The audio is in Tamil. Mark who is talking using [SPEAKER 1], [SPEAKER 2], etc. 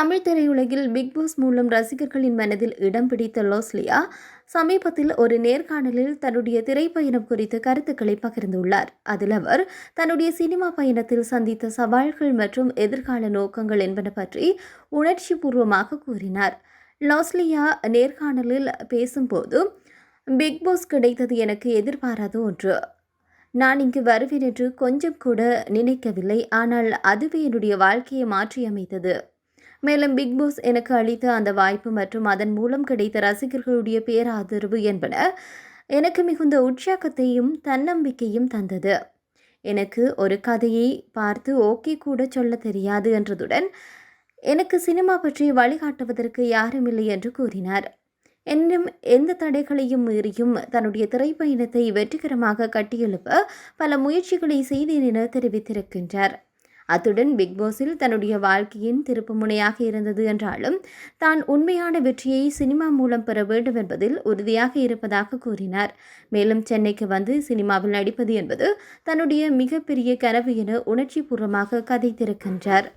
[SPEAKER 1] தமிழ் திரையுலகில் பிக்பாஸ் மூலம் ரசிகர்களின் மனதில் இடம் பிடித்த லோஸ்லியா சமீபத்தில் ஒரு நேர்காணலில் தன்னுடைய திரைப்பயணம் குறித்த கருத்துக்களை பகிர்ந்துள்ளார். அதில் அவர் தன்னுடைய சினிமா பயணத்தில் சந்தித்த சவால்கள் மற்றும் எதிர்கால நோக்கங்கள் என்பன பற்றி உணர்ச்சி பூர்வமாக கூறினார். லோஸ்லியா நேர்காணலில் பேசும்போது பிக் பாஸ் கிடைத்தது எனக்கு எதிர்பாராத ஒன்று. நான் இங்கு வருவேன் என்று கொஞ்சம் கூட நினைக்கவில்லை. ஆனால் அதுவே என்னுடைய வாழ்க்கையை மாற்றியமைத்தது. மேலும் பிக் பாஸ் எனக்கு அளித்த அந்த வாய்ப்பு மற்றும் அதன் மூலம் கிடைத்த ரசிகர்களுடைய பேராதரவு என்பன எனக்கு மிகுந்த உற்சாகத்தையும் தன்னம்பிக்கையும் தந்தது. எனக்கு ஒரு கதையை பார்த்து ஓகே கூட சொல்ல தெரியாது என்றதுடன் எனக்கு சினிமா பற்றி வழிகாட்டுவதற்கு யாரும் இல்லை என்று கூறினார். என்னும் எந்த தடைகளையும் மீறியும் தன்னுடைய திரைப்பயணத்தை வெற்றிகரமாக கட்டியெழுப்ப பல முயற்சிகளை செய்தேன் என தெரிவித்திருக்கின்றார். அத்துடன் பிக் பாஸில் தன்னுடைய வாழ்க்கையின் திருப்பு முனையாக இருந்தது என்றாலும் தான் உண்மையான வெற்றியை சினிமா மூலம் பெற வேண்டும் என்பதில் உறுதியாக இருப்பதாக கூறினார். மேலும் சென்னைக்கு வந்து சினிமாவில் நடிப்பது என்பது தன்னுடைய மிகப்பெரிய கனவு என உணர்ச்சிபூர்வமாக கதைத்திருக்கின்றார்.